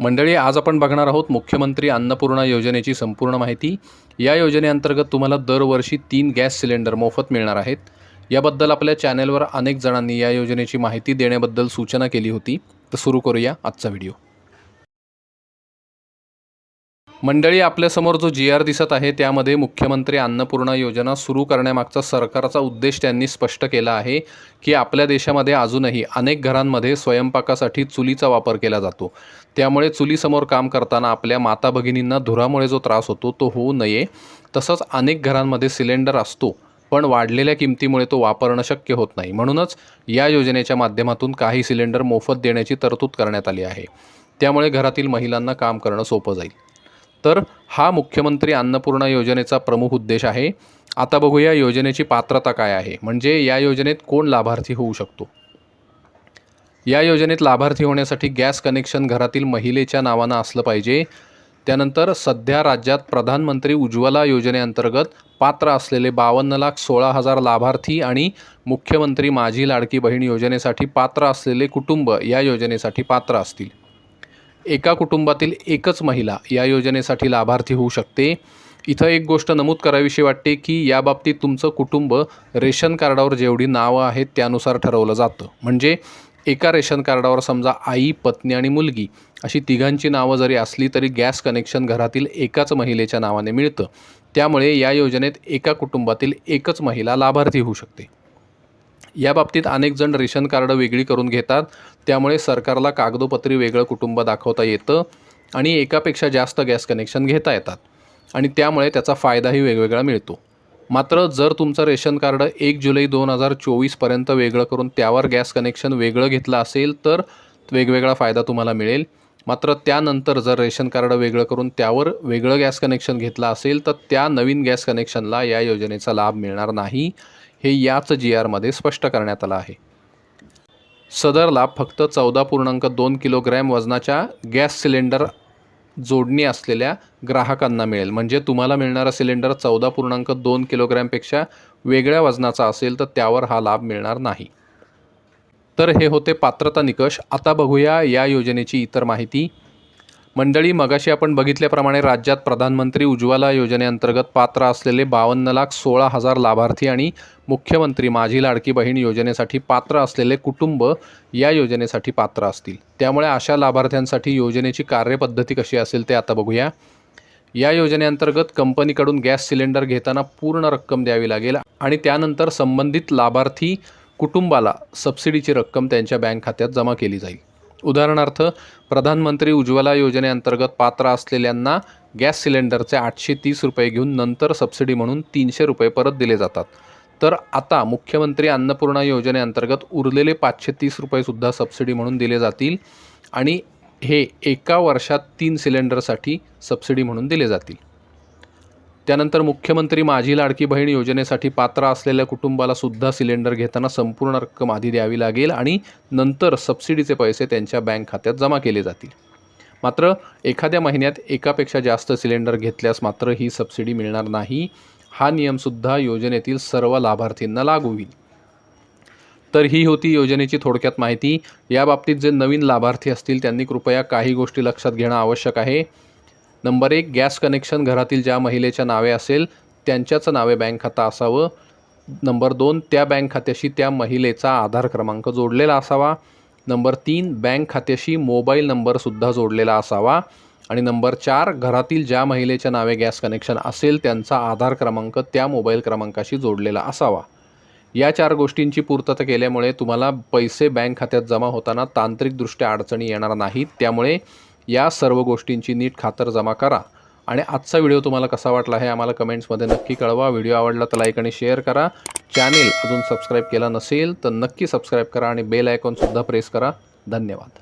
मंडळी आज आपण बघणार आहोत मुख्यमंत्री अन्नपूर्णा योजनेची संपूर्ण माहिती. या योजनेअंतर्गत तुम्हाला दरवर्षी तीन गॅस सिलेंडर मोफत मिळणार आहेत. याबद्दल आपल्या चॅनेलवर अनेक जणांनी या योजनेची माहिती देण्याबद्दल सूचना केली होती. तर सुरू करूया आजचा व्हिडिओ. मंडळी आपल्यासमोर जो जी आर दिसत आहे त्यामध्ये मुख्यमंत्री अन्नपूर्णा योजना सुरू करण्यामागचा सरकारचा उद्देश त्यांनी स्पष्ट केला आहे की आपल्या देशामध्ये अजूनही अनेक घरांमध्ये स्वयंपाकासाठी चुलीचा वापर केला जातो. त्यामुळे चुलीसमोर काम करताना आपल्या माता भगिनींना धुरामुळे जो त्रास होतो तो होऊ नये. तसंच अनेक घरांमध्ये सिलेंडर असतो पण वाढलेल्या किमतीमुळे तो वापरणं शक्य होत नाही. म्हणूनच या योजनेच्या माध्यमातून काही सिलेंडर मोफत देण्याची तरतूद करण्यात आली आहे. त्यामुळे घरातील महिलांना काम करणं सोपं जाईल. तर हा मुख्यमंत्री अन्नपूर्णा योजनेचा प्रमुख उद्देश आहे. आता बघूया योजनेची पात्रता काय आहे. म्हणजे या योजनेत कोण लाभार्थी होऊ शकतो? या योजनेत लाभार्थी होण्यासाठी गॅस कनेक्शन घरातील महिलेच्या नावानं असलं पाहिजे. त्यानंतर सध्या राज्यात प्रधानमंत्री उज्ज्वला योजनेअंतर्गत पात्र असलेले बावन्न लाख सोळा हजार लाभार्थी आणि मुख्यमंत्री माझी लाडकी बहीण योजनेसाठी पात्र असलेले कुटुंब या योजनेसाठी पात्र असतील. एका कुटुंबातील एकच महिला या योजनेसाठी लाभार्थी होऊ शकते. इथं एक गोष्ट नमूद करावीशी वाटते की याबाबतीत तुमचं कुटुंब रेशन कार्डावर जेवढी नावं आहेत त्यानुसार ठरवलं जातं. म्हणजे एका रेशन कार्डावर समजा आई पत्नी आणि मुलगी अशी तिघांची नावं जरी असली तरी गॅस कनेक्शन घरातील एकाच महिलेच्या नावाने मिळतं. त्यामुळे या योजनेत एका कुटुंबातील एकच महिला लाभार्थी होऊ शकते. या बाबतीत अनेक जण रेशन कार्ड वेगळी करून घेतात. त्यामुळे सरकारला कागदोपत्री वेगळं कुटुंब दाखवता येतं आणि एकापेक्षा जास्त गॅस कनेक्शन घेता येतात. आणि त्यामुळे त्याचा फायदाही वेगवेगळा मिळतो. मात्र जर तुमचं रेशन कार्ड एक जुलै दोन हजार चोवीसपर्यंत वेगळं करून त्यावर गॅस कनेक्शन वेगळं घेतलं असेल तर वेगवेगळा फायदा तुम्हाला मिळेल. मात्र त्यानंतर जर रेशन कार्ड वेगळं करून त्यावर वेगळं गॅस कनेक्शन घेतलं असेल तर त्या नवीन गॅस कनेक्शनला या योजनेचा लाभ मिळणार नाही हे याच जी आरमध्ये स्पष्ट करण्यात आलं आहे. सदर लाभ फक्त चौदा पूर्णांक दोन किलोग्रॅम वजनाच्या गॅस सिलेंडर जोडणी असलेल्या ग्राहकांना मिळेल. म्हणजे तुम्हाला मिळणारा सिलेंडर चौदा पूर्णांक दोन किलोग्रॅमपेक्षा वेगळ्या वजनाचा असेल तर त्यावर हा लाभ मिळणार नाही. तर हे होते पात्रता निकष. आता बघूया या योजनेची इतर माहिती. मंडळी मगाशी आपण बघितल्याप्रमाणे राज्यात प्रधानमंत्री उज्ज्वला योजनेअंतर्गत पात्र असलेले बावन्न लाख सोळा हजार लाभार्थी आणि मुख्यमंत्री माझी लाडकी बहीण योजनेसाठी पात्र असलेले कुटुंब या योजनेसाठी पात्र असतील. त्यामुळे अशा लाभार्थ्यांसाठी योजनेची कार्यपद्धती कशी असेल ते आता बघूया. या योजनेअंतर्गत कंपनीकडून गॅस सिलेंडर घेताना पूर्ण रक्कम द्यावी लागेल आणि त्यानंतर संबंधित लाभार्थी कुटुंबाला सबसिडीची रक्कम त्यांच्या बँक खात्यात जमा केली जाईल. उदाहरणार्थ प्रधानमंत्री उज्ज्वला योजनेअंतर्गत पात्र असलेल्यांना गॅस सिलेंडरचे आठशे तीस रुपये घेऊन नंतर सबसिडी म्हणून तीनशे रुपये परत दिले जातात. तर आता मुख्यमंत्री अन्नपूर्णा योजनेअंतर्गत उरलेले पाचशे तीस रुपयेसुद्धा सबसिडी म्हणून दिले जातील आणि हे एका वर्षात तीन सिलेंडरसाठी सबसिडी म्हणून दिले जातील. त्यानंतर मुख्यमंत्री माझी लाडकी बहीण योजनेसाठी पात्र असलेल्या कुटुंबाला सुद्धा सिलेंडर घेताना संपूर्ण रक्कम आधी द्यावी लागेल आणि नंतर सबसिडीचे पैसे त्यांच्या बँक खात्यात जमा केले जातील. मात्र एखाद्या महिन्यात एकापेक्षा जास्त सिलेंडर घेतल्यास मात्र ही सबसिडी मिळणार नाही. हा नियमसुद्धा योजनेतील सर्व लाभार्थींना लागू होईल. तर ही होती योजनेची थोडक्यात माहिती. याबाबतीत जे नवीन लाभार्थी असतील त्यांनी कृपया काही गोष्टी लक्षात घेणं आवश्यक आहे. नंबर एक गॅस कनेक्शन घरातील ज्या महिलेच्या नावे असेल त्यांच्याच नावे बँक खातं असावं. नंबर दोन त्या बँक खात्याशी त्या महिलेचा आधार क्रमांक जोडलेला असावा. नंबर तीन बँक खात्याशी मोबाईल नंबरसुद्धा जोडलेला असावा. आणि नंबर चार घरातील ज्या महिलेच्या नावे गॅस कनेक्शन असेल त्यांचा आधार क्रमांक त्या मोबाईल क्रमांकाशी जोडलेला असावा. या चार गोष्टींची पूर्तता केल्यामुळे तुम्हाला पैसे बँक खात्यात जमा होताना तांत्रिकदृष्ट्या अडचणी येणार नाहीत. त्यामुळे या सर्व गोष्टींची नीट खातर जमा करा. आणि आजचा व्हिडिओ तुम्हाला कसा वाटला हे आम्हाला कमेंट्समध्ये नक्की कळवा. व्हिडिओ आवडला तर लाईक आणि शेअर करा. चॅनेल अजून सबस्क्राईब केला नसेल तर नक्की सबस्क्राईब करा आणि बेल आयकॉनसुद्धा प्रेस करा. धन्यवाद.